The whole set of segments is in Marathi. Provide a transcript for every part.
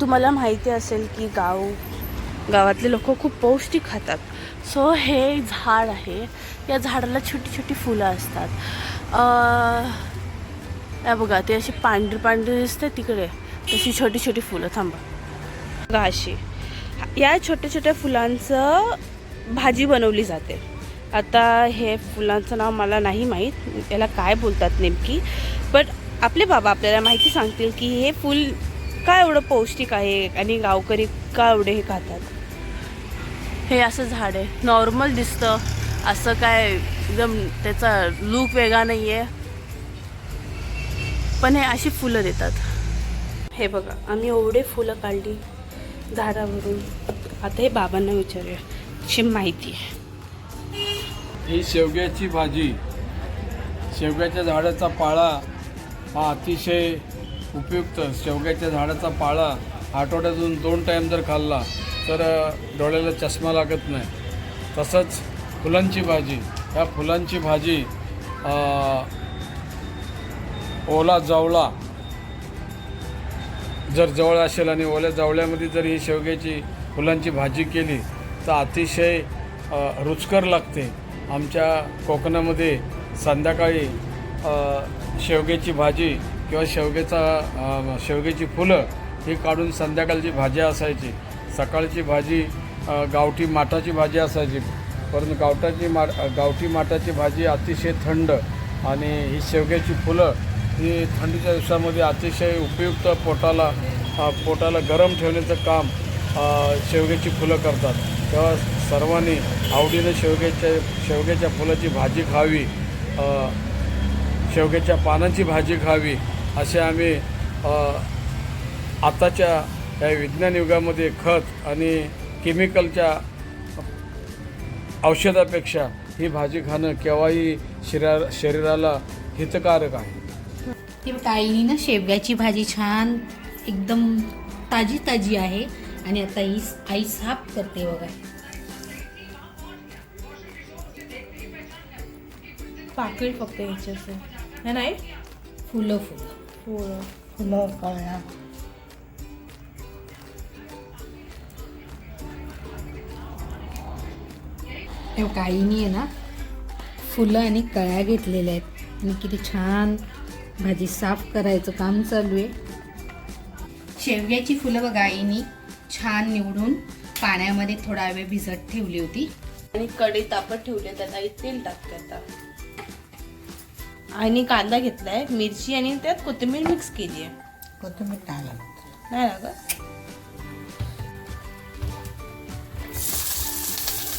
तुम्हाला माहिती असेल की गाव गावातले लोक खूप पौष्टिक खातात. सो हे झाड आहे. या झाडाला छोटी छोटी फुलं असतात. या बघा ते अशी पांढरी पांढरी दिसते तिकडे. तशी छोटी छोटी फुलं थांबा. बघा अशी या छोट्या छोट्या फुलांचं भाजी बनवली जाते. आता हे फुलांचं नाव मला नाही माहीत. याला काय बोलतात नेमकी? बट आपले बाबा आपल्याला माहिती सांगतील की हे फूल का एवढं पौष्टिक आहे आणि गावकरी का एवढे हे खातात? हे असं झाड आहे. नॉर्मल दिसतं. असं काय एकदम त्याचा लूक वेगळा नाही आहे पण हे अशी फुलं देतात. हे बघा आम्ही एवढे फुलं काढली झाडावरून. आता हे बाबांना विचारूया. ची माहिती आहे. ही शेवग्याची भाजी. शेवग्याच्या झाडाचा पाळा हा अतिशय उपयुक्त. शेवग्याच्या झाडाचा पाळा आठवड्यातून दोन टाईम जर खाल्ला तर डोळ्याला चष्मा लागत नाही. तसंच फुलांची भाजी. ह्या फुलांची भाजी ओला जवळा. जर जवळ असेल आणि ओल्या जवळ्यामध्ये जर ही शेवग्याची फुलांची भाजी केली तर अतिशय रुचकर लागते. आमच्या कोकणामध्ये संध्याकाळी शेवग्याची भाजी किंवा शेवग्याचा शेवगेची शेवग्याची फुलं ही काढून संध्याकाळची भाजी असायची. सकाळची भाजी गावठी माठाची भाजी असायची. परंतु गावठाची मा गावठी माठाची भाजी अतिशय थंड आणि ही शेवग्याची फुलं ही थंडीच्या दिवसामध्ये अतिशय उपयुक्त पोटाला पोटाला गरम ठेवण्याचं काम शेवग्याची फुलं करतात. तेव्हा सर्वांनी आवडीनं शेवग्याच्या शेवग्याच्या फुलाची भाजी खावी शेवग्याच्या पानांची भाजी खावी असे आम्ही अ, आताच्या या विज्ञान युगामध्ये खत आणि केमिकलच्या औषधापेक्षा ही भाजी खाणं केव्हाही शरीरा शरीराला हितकारक आहे. ती ताईनी ना शेवग्याची भाजी छान एकदम ताजी ताजी आहे आणि आता ही आई साफ करते बघा. पाकळी फक्त याची असेल हे नाही फुलं फुलं. फुलं फुलं कळणार काहीनी आहे ना? फुलं आणि कळ्या घेतलेल्या आहेत. आणि किती छान भाजी साफ करायचं काम चालू आहे. शेवग्याची फुलं बघा आईनी. छान निवडून पाण्यामध्ये थोडा वेळ भिजत ठेवली होती. आणि कढई तापत ठेवले त्यात आई तेल टाकते आता. आणि कांदा घेतलाय मिरची आणि त्यात कोथिंबीर मिक्स केली आहे कोथिंबीर टाकला नाही लागत?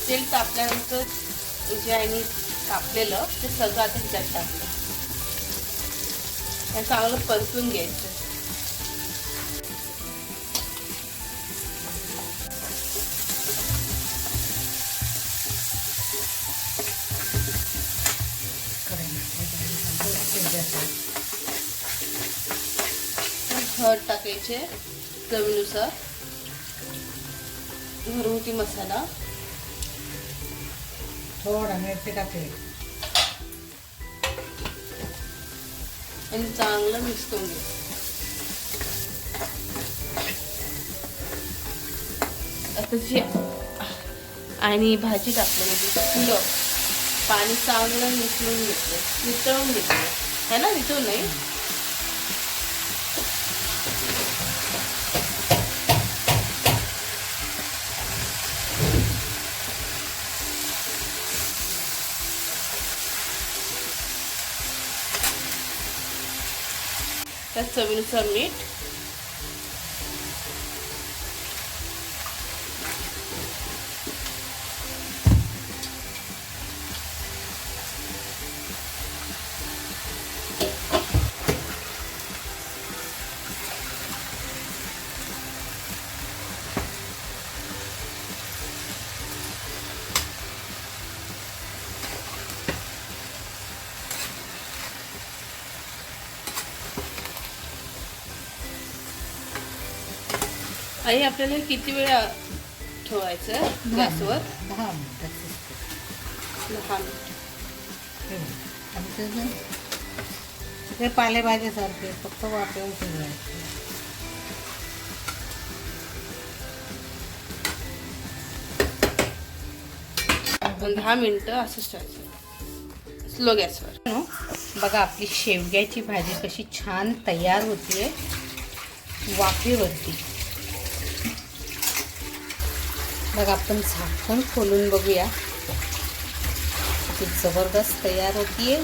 तेल तापल्यानंतर जे आईने कापलेलं ते सगळं आता ह्याच्यात टाकलं चांगलं परतून घ्यायचं. हळद टाकायचे चवीनुसार. घरगुती मसाला. थोडा मिरची टाकली. आणि चांगलं मिक्स करून घे. आता जी आणि भाजी टाकली म्हणजे फुलं. पाणी चांगलं मिसळून घेतलं वितळून घेतलं. है ना? वितळून नाही? त्यात चवीनुसार मीठ आई आपल्याला किती वेळ ठेवायचं गॅसवर? दहा मिनिटात दहा मिनिट. आणि त्याचं सगळे पालेभाज्यासारखे फक्त वाफेवर शिजवायचे दहा मिनटं असंच ठेवायचं. स्लो गॅसवर. बघा आपली शेवग्याची भाजी कशी छान तयार होते वाफेवरती. मग आपण झाकण खोलून बघूया. किती जबरदस्त तयार होतीये.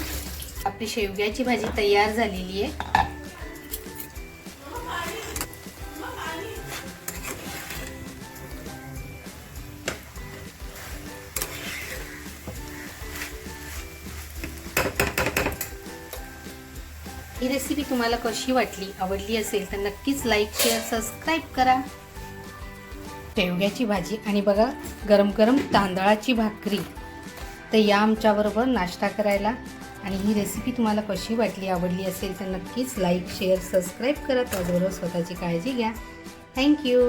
आपली शेवग्याची भाजी तयार झालेली आहे ही रेसिपी तुम्हाला कशी वाटली आवडली असेल तर नक्कीच लाईक शेअर सबस्क्राईब करा. शेवग्याची भाजी आणि बघा गरम गरम तांदळाची भाकरी. तर या आमच्याबरोबर नाश्ता करायला आणि ही रेसिपी तुम्हाला कशी वाटली आवडली असेल तर नक्कीच लाईक शेअर सबस्क्राईब करा त्याचबरोबर स्वतःची काळजी घ्या. थँक्यू